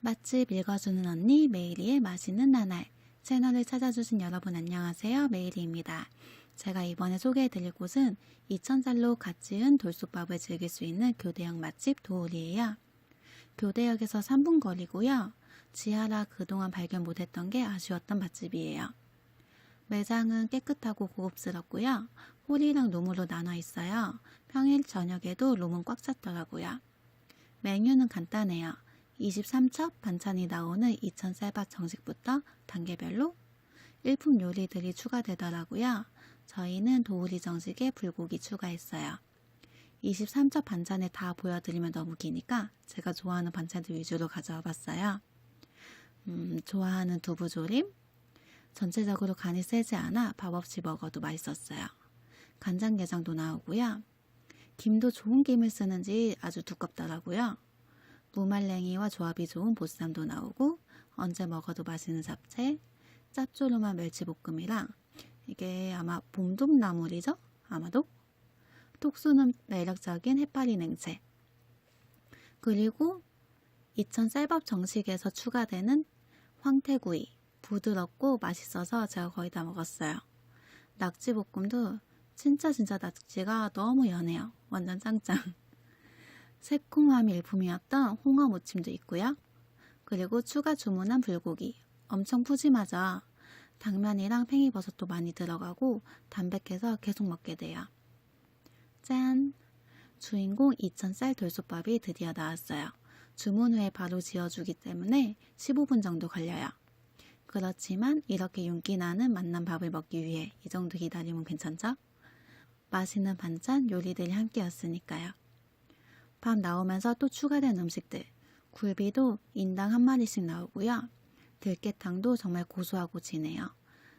맛집 읽어주는 언니 메이리의 맛있는 나날 채널을 찾아주신 여러분 안녕하세요 메이리입니다. 제가 이번에 소개해드릴 곳은 이천살로 갓 지은 돌솥밥을 즐길 수 있는 교대역 맛집 도울이에요. 교대역에서 3분 거리고요. 지하라 그동안 발견 못했던 게 아쉬웠던 맛집이에요. 매장은 깨끗하고 고급스럽고요. 홀이랑 룸으로 나눠 있어요. 평일 저녁에도 룸은 꽉 찼더라고요. 메뉴는 간단해요. 23첩 반찬이 나오는 2000 쌀밥 정식부터 단계별로 일품 요리들이 추가되더라고요. 저희는 도우리 정식에 불고기 추가했어요. 23첩 반찬을 다 보여드리면 너무 기니까 제가 좋아하는 반찬들 위주로 가져와 봤어요. 음, 좋아하는 두부조림, 전체적으로 간이 세지 않아 밥 없이 먹어도 맛있었어요. 간장게장도 나오고요. 김도 좋은 김을 쓰는지 아주 두껍더라고요. 무말랭이와 조합이 좋은 보쌈도 나오고 언제 먹어도 맛있는 잡채, 짭조름한 멸치볶음이랑 이게 아마 봄동나물이죠? 아마도? 톡 쏘는 매력적인 해파리 냉채 그리고 2000 쌀밥 정식에서 추가되는 황태구이 부드럽고 맛있어서 제가 거의 다 먹었어요. 낙지볶음도 진짜 진짜 낙지가 너무 연해요. 완전 짱짱. 새콤함이 일품이었던 홍어 무침도 있고요. 그리고 추가 주문한 불고기. 엄청 푸짐하죠. 당면이랑 팽이버섯도 많이 들어가고 담백해서 계속 먹게 돼요. 짠! 주인공 2000쌀 돌솥밥이 드디어 나왔어요. 주문 후에 바로 지어주기 때문에 15분 정도 걸려요. 그렇지만 이렇게 윤기 나는 맛난 밥을 먹기 위해 이 정도 기다리면 괜찮죠? 맛있는 반찬, 요리들이 함께였으니까요. 밥 나오면서 또 추가된 음식들. 굴비도 인당 한 마리씩 나오고요. 들깨탕도 정말 고소하고 진해요.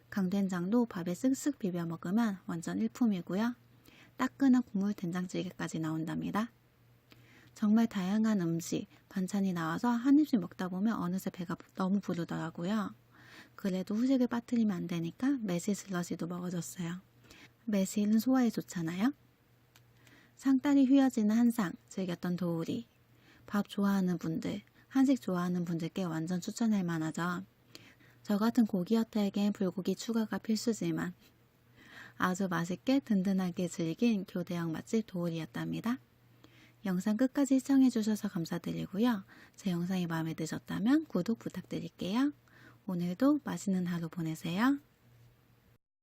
강된장도 밥에 쓱쓱 비벼 먹으면 완전 일품이고요. 따끈한 국물 된장찌개까지 나온답니다. 정말 다양한 음식, 반찬이 나와서 한 입씩 먹다 보면 어느새 배가 너무 부르더라고요. 그래도 후식을 빠뜨리면 안 되니까 매실 슬러시도 먹어줬어요. 매실은 소화에 좋잖아요. 상다리 휘어지는 한상 즐겼던 도우리. 밥 좋아하는 분들, 한식 좋아하는 분들께 완전 추천할 만하죠. 저 같은 고기어택엔 불고기 추가가 필수지만 아주 맛있게 든든하게 즐긴 교대형 맛집 도우리였답니다. 영상 끝까지 시청해주셔서 감사드리고요. 제 영상이 마음에 드셨다면 구독 부탁드릴게요. 오늘도 맛있는 하루 보내세요.